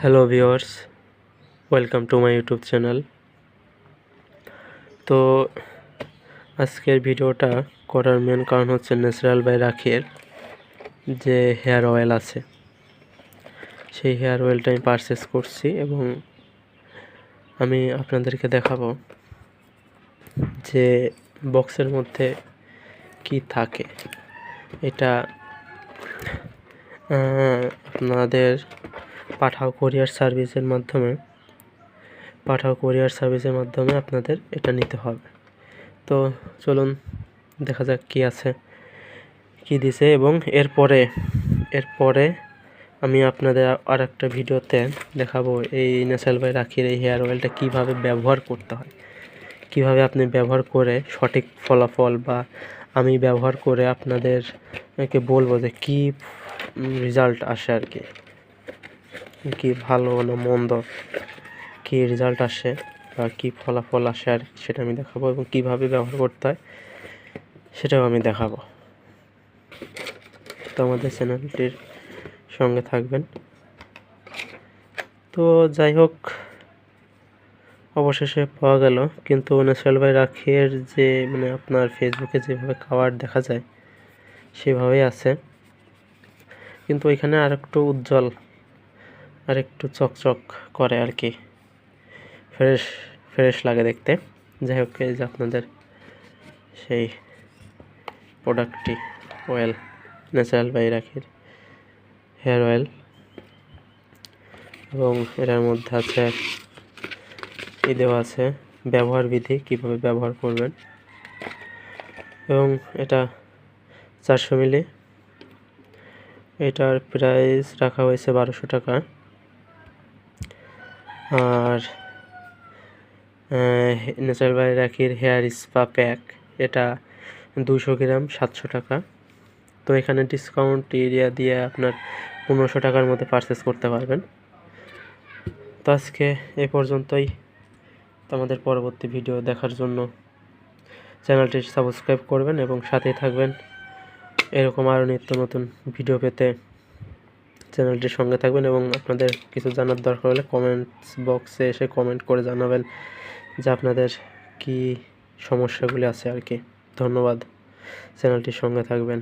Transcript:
Hello viewers welcome to my YouTube channel. তো আজকের ভিডিওটা করার মেন কারণ হচ্ছে ন্যাচারাল বাই রাখির যে হেয়ার অয়েল আছে। সেই হেয়ার অয়েলটা আমি পারচেস করছি এবং আমি আপনাদেরকে দেখাবো যে বক্সের মধ্যে কি থাকে। এটা আপনাদের পাঠাও কোরিয়ার সার্ভিসের মাধ্যমে, পাঠাও কোরিয়ার সার্ভিসের মাধ্যমে আপনাদের এটা নিতে হবে। তো চলুন দেখা যাক কি আছে, কি দিছে এবং এরপরে এরপরে আমি আপনাদের আর একটা ভিডিওতে দেখাবো এই ন্যাচারাল বাই রাখির এই হেয়ার অয়েলটা কীভাবে ব্যবহার করতে হয়। কীভাবে আপনি ব্যবহার করে সঠিক ফলাফল বা আমি ব্যবহার করে আপনাদেরকে বলব যে কী রেজাল্ট আসে আর কি। কি ভালো না মন্দ, কী রেজাল্ট আসে বা কী ফলাফল আসে আর সেটা আমি দেখাবো এবং কীভাবে ব্যবহার করতে হয় সেটাও আমি দেখাবো। তো আমাদের চ্যানেলটির সঙ্গে থাকবেন। তো যাই হোক, অবশেষে পাওয়া গেল। কিন্তু ন্যাচারাল বাই রাখির যে মানে আপনার ফেসবুকে যেভাবে খাবার দেখা যায়, সেভাবেই আছে। কিন্তু ওইখানে আর একটু উজ্জ্বল আর একটু চকচক করে আর কি। ফ্রেশ ফ্রেশ লাগে দেখতে। যাই হোক, এই যে আপনাদের সেই প্রোডাক্টটি অয়েল ন্যাচারাল বাই রাখির হেয়ার অয়েল এবং এটার মধ্যে আছে ই দেওয়া আছে ব্যবহার বিধি, কীভাবে ব্যবহার করবেন। এবং এটা চারশো মিলি। এটার প্রাইস রাখা হয়েছে বারোশো টাকা। আর ন্যাচারাল বাই রাখির হেয়ার স্পা প্যাক। এটা দুশো গ্রাম, সাতশো টাকা। তো এখানে ডিসকাউন্ট এরিয়া দিয়ে আপনার পনেরোশো টাকার মধ্যে পারচেস করতে পারবেন। তো আজকে এ পর্যন্তই। আমাদের পরবর্তী ভিডিও দেখার জন্য চ্যানেলটি সাবস্ক্রাইব করবেন এবং সাথেই থাকবেন। এরকম আরও নিত্য নতুন ভিডিও পেতে চ্যানেলটির সঙ্গে থাকবেন এবং আপনাদের কিছু জানার দরকার হলে কমেন্টস বক্সে এসে কমেন্ট করে জানাবেন যে আপনাদের কি সমস্যাগুলি আছে আর কি। ধন্যবাদ। চ্যানেলটির সঙ্গে থাকবেন।